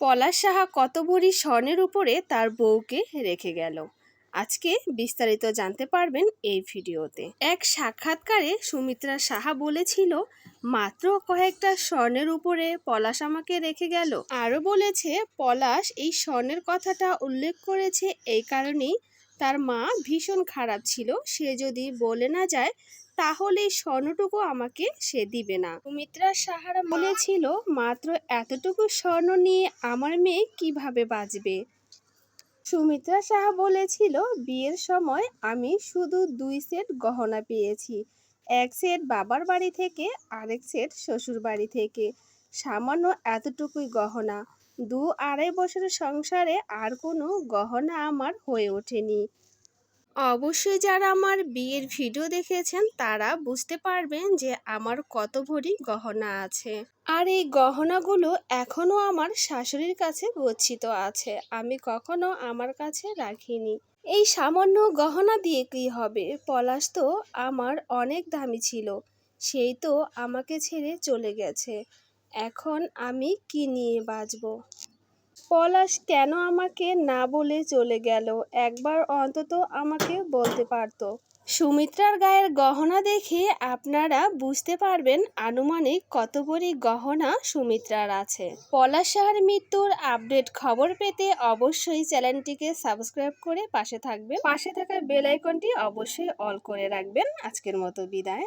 পলাশ সাহা কত ভরি স্বর্ণের উপরে তার বউকে রেখে গেল। আজকে বিস্তারিত জানতে পারবেন এই ভিডিওতে। এক সাক্ষাৎকারে সুমিত্রা সাহা বলেছিল, মাত্র কয়েকটা স্বর্ণের উপরে পলাশ আমাকে রেখে গেল। আরও বলেছে, পলাশ এই স্বর্ণের কথাটা উল্লেখ করেছে এই কারণেই তার মা ভীষণ খারাপ ছিল। সে যদি বলে না যায়, তাহলে স্বর্ণটুকু আমাকে সে দিবে না। সুমিত্রা সাহারা বলেছিল, মাত্র এতটুকু স্বর্ণ নিয়ে আমার মেয়ে কীভাবে বাঁচবে? সুমিত্রা সাহা বলেছিল, বিয়ের সময় আমি শুধু দুই সেট গহনা পেয়েছি। এক সেট বাবার বাড়ি থেকে, আরেক সেট শ্বশুর বাড়ি থেকে। সামান্য এতটুকুই গহনা। দু আড়াই বছরের সংসারে আর কোনো গহনা আমার হয়ে ওঠেনি। অবশ্যই যারা আমার বিয়ের ভিডিও দেখেছেন, তারা বুঝতে পারবেন যে আমার কত ভরি গহনা আছে। আর এই গহনাগুলো এখনও আমার শাশুড়ির কাছে গচ্ছিত আছে। আমি কখনো আমার কাছে রাখিনি। এই সামান্য গহনা দিয়ে কি হবে? পলাশ তো আমার অনেক দামি ছিল। সেই তো আমাকে ছেড়ে চলে গেছে। এখন আমি কি নিয়ে বাঁচবো? পলাশ কেন আমাকে না বলে চলে গেল? একবার অন্তত আমাকে বলতে পারতো। সুমিত্রার গায়ের গহনা দেখে আপনারা বুঝতে পারবেন আনুমানিক কত ভরি গহনা সুমিত্রার আছে। পলাশ সাহার মৃত্যুর আপডেট খবর পেতে অবশ্যই চ্যানেলটিকে সাবস্ক্রাইব করে পাশে থাকবেন। পাশে থাকা বেল আইকনটি অবশ্যই অল করে রাখবেন। আজকের মতো বিদায়।